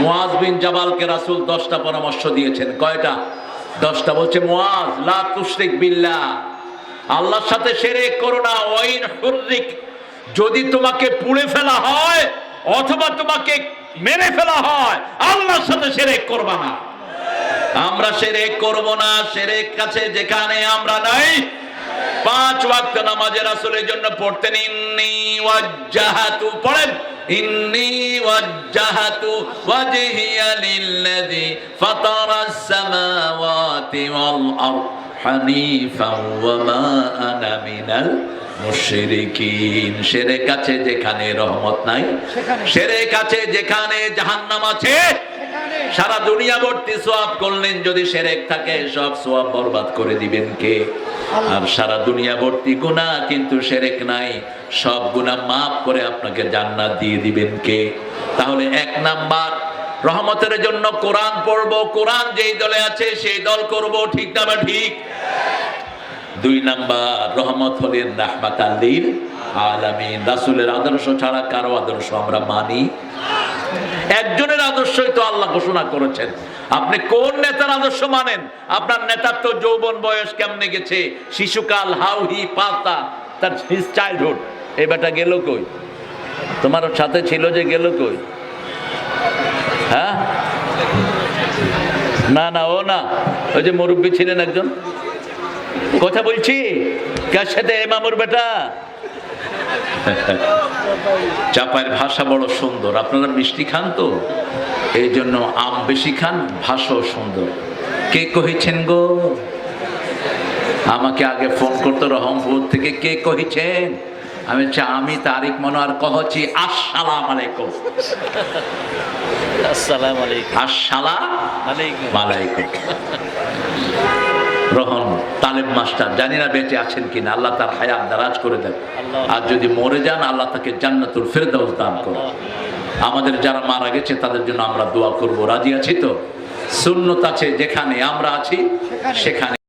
মুয়াজ বিন জাবালকে রাসূল দশটা পরামর্শ দিয়েছেন। কয়টা? দশটা বলছে মুয়াজ লা তুশরিক বিল্লাহ। আল্লাহর সাথে শিরক করো না ওয়াইন হুররিক। যদি তোমাকে পুড়ে ফেলা হয়, অথবা তোমাকে মেরে ফেলা হয়, আল্লাহর সাথে শিরক করবা না। আমরা সেরেক করব না সেরেক কাছে যেখানে আমরা নাই। পাঁচ ওয়াক্ত নামাজের রাসূলের জন্য পড়তেন ইন্নি ওয়াজ্জাহাতু, পড়েন। মুশরিকিন। যেখানে রহমত নাই সেরে কাছে যেখানে জাহান্নাম আছে সারা দুনিয়া ভর্তি সোয়াব করলেন যদি সেরেক থাকে সব সোয়াব বরবাদ করে দিবেন কে? আর সারা দুনিয়া ভর্তি গুণা কিন্তু সেরেক নাই সব গুণা মাফ করে আপনাকে জান্নাত দিয়ে দিবেন কে? তাহলে এক নাম্বার রহমতের জন্য কোরআন পড়ব কোরআন যেই দলে আছে সেই দল করব ঠিক না বা ঠিক? দুই নাম্বার রহমত হলেন রাহমাত আল্লিল আলামিন। রাসূলের আদর্শ ছাড়া কারও আদর্শ আমরা মানি একজনের আদর্শই তো আল্লাহ ঘোষণা করেছেন। আপনি কোন নেতার আদর্শ মানেন? আপনার নেতার তো যৌবন বয়স কেমনে গেছে? শিশুকাল, হাউহি, পাতা, তার হিজ চাইল্ডহুড এই বেটা গেল কই? তোমার সাথে ছিল যে গেল কই? হ্যাঁ? না না, ও না। ওই যে মুরব্বী ছিলেন একজন। কথা বলছি? কার সাথে এ মামুর বেটা? চাপায়ের ভাষা বড় সুন্দর। আপনারা মিষ্টি খান তো? এই জন্য আম বেশি খান ভাষাও সুন্দর। কে কহিছেন গো? আমাকে আগে ফোন করতো রহমপুর থেকে কে কহিছেন? আমি বলছি, আমি তারিক মনোয়ার কহছি আসসালাম আলাইকুম। আসসালামু আলাইকুম। আসসালাম আলাইকুম। মালাইকুম রহন তালেব মাস্টার জানি না বেঁচে আছেন কিনা আল্লাহ তার হায়াত দারাজ করে দেন। আর যদি মরে যান আল্লাহ তাকে জান্নাতুল ফেরদাউস দান করুন। আমাদের যারা মারা গেছে তাদের জন্য আমরা দোয়া করব। রাজি আছি তো? সুন্নত আছে যেখানে আমরা আছি সেখানে। সেখানে।